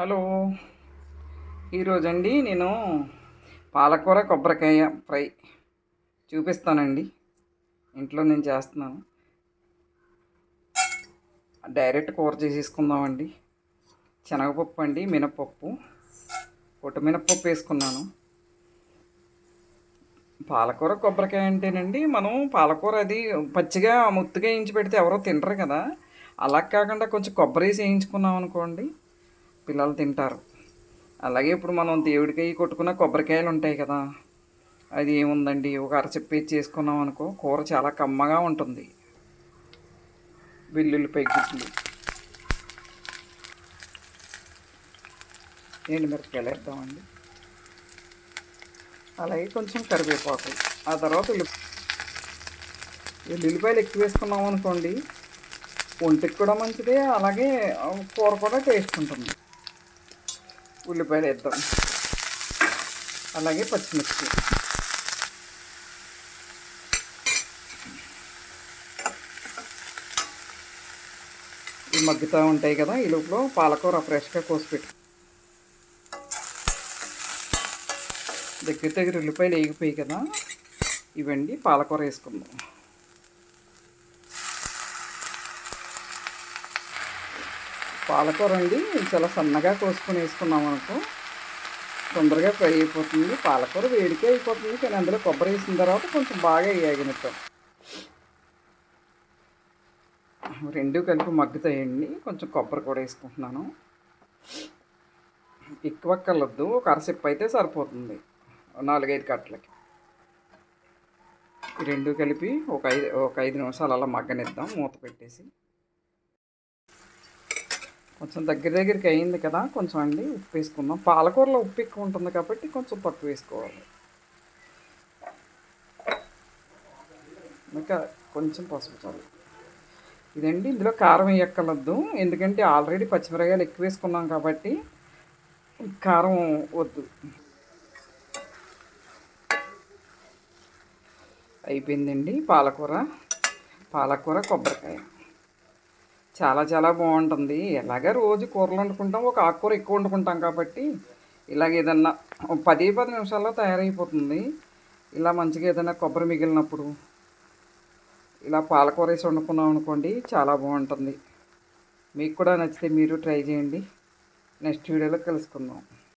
Hello. ఈరోజండి నేను పాలకూర కొబ్బరికాయ ఫ్రై చూపిస్తానండి. ఇంట్లో నేను చేస్తున్నాను. డైరెక్ట్ కూర చేసేసుకుందామండి. శనగపప్పు అండి మినపప్పు. పొట్టు మినపప్పు వేసుకున్నాను. పాలకూర కొబ్బరికాయ అంటేనండి మనం పాలకూర అది పచ్చిగా ముత్తుగా వేయించి పెడితే ఎవరో తినరు కదా. అలా కాకుండా కొంచెం కొబ్బరి వేసి వేయించుకున్నాం అనుకోండి పిల్లలు తింటారు. అలాగే ఇప్పుడు మనం దేవుడికి అవి కొట్టుకున్న కొబ్బరికాయలు ఉంటాయి కదా అది ఏముందండి? ఒక అరచెప్పి చేసుకున్నాం అనుకో కూర చాలా కమ్మగా ఉంటుంది. వెల్లుల్లిపై గుడ్లు ఎండు మీరు వేద్దామండి? అలాగే కొంచెం కరివేపాకు. ఆ తర్వాత వెల్లుల్లిపాయలు ఉల్లిపాయలు ఎక్కువ వేసుకున్నాం అనుకోండి ఒంటికి కూడా మంచిదే అలాగే కూర కూడా టేస్ట్ ఉంటుంది. ఉల్లిపాయలు వేద్దాం. అలాగే పచ్చిమిర్చి. ఇవి మగ్గుతూ ఉంటాయి కదా ఈ లోపల పాలకూర ఫ్రెష్గా కోసిపెట్టు దగ్గర దగ్గర ఉల్లిపాయలు వేగిపోయి కదా ఇవండి పాలకూర వేసుకుందాం. పాలకూర అండి చాలా సన్నగా కోసుకొని వేసుకున్నాం అనుకో తొందరగా ఫ్రై అయిపోతుంది. పాలకూర వేడికే అయిపోతుంది. కానీ అందులో కొబ్బరి వేసిన తర్వాత కొంచెం బాగా వేయగినట్టు రెండు కలిపి మగ్గుతాయండి. కొంచెం కొబ్బరి కూడా వేసుకుంటున్నాను. ఎక్కువ కలద్దు. ఒక అరసిప్పు అయితే సరిపోతుంది. నాలుగైదు కట్టలకి. రెండు కలిపి ఒక ఐదు ఒక ఐదు నిమిషాలు అలా మగ్గనిద్దాం. మూత పెట్టేసి. కొంచెం దగ్గర దగ్గరికి అయింది కదా కొంచెం అండి ఉప్పు వేసుకుందాం. పాలకూరలో ఉప్పు ఎక్కువ ఉంటుంది కాబట్టి కొంచెం తక్కువ వేసుకోవాలి. ఇంకా కొంచెం పసుపు చాలు. ఇదండి ఇందులో కారం వేయక్కర్లొద్దు ఎందుకంటే ఆల్రెడీ పచ్చిమిరకాయలు ఎక్కువ వేసుకున్నాం కాబట్టి కారం వద్దు. అయిపోయిందండి పాలకూర. పాలకూర కొబ్బరికాయ. చాలా చాలా బాగుంటుంది. ఎలాగ రోజు కూరలు వండుకుంటాం ఒక ఆకుకూర ఎక్కువ వండుకుంటాం కాబట్టి ఇలాగ ఏదన్నా పది పది నిమిషాల్లో తయారైపోతుంది. ఇలా మంచిగా ఏదైనా కొబ్బరి మిగిలినప్పుడు ఇలా పాలకూర వేసి వండుకున్నాం అనుకోండి చాలా బాగుంటుంది. మీకు కూడా నచ్చితే మీరు ట్రై చేయండి. నెక్స్ట్ వీడియోలో కలుసుకుందాం.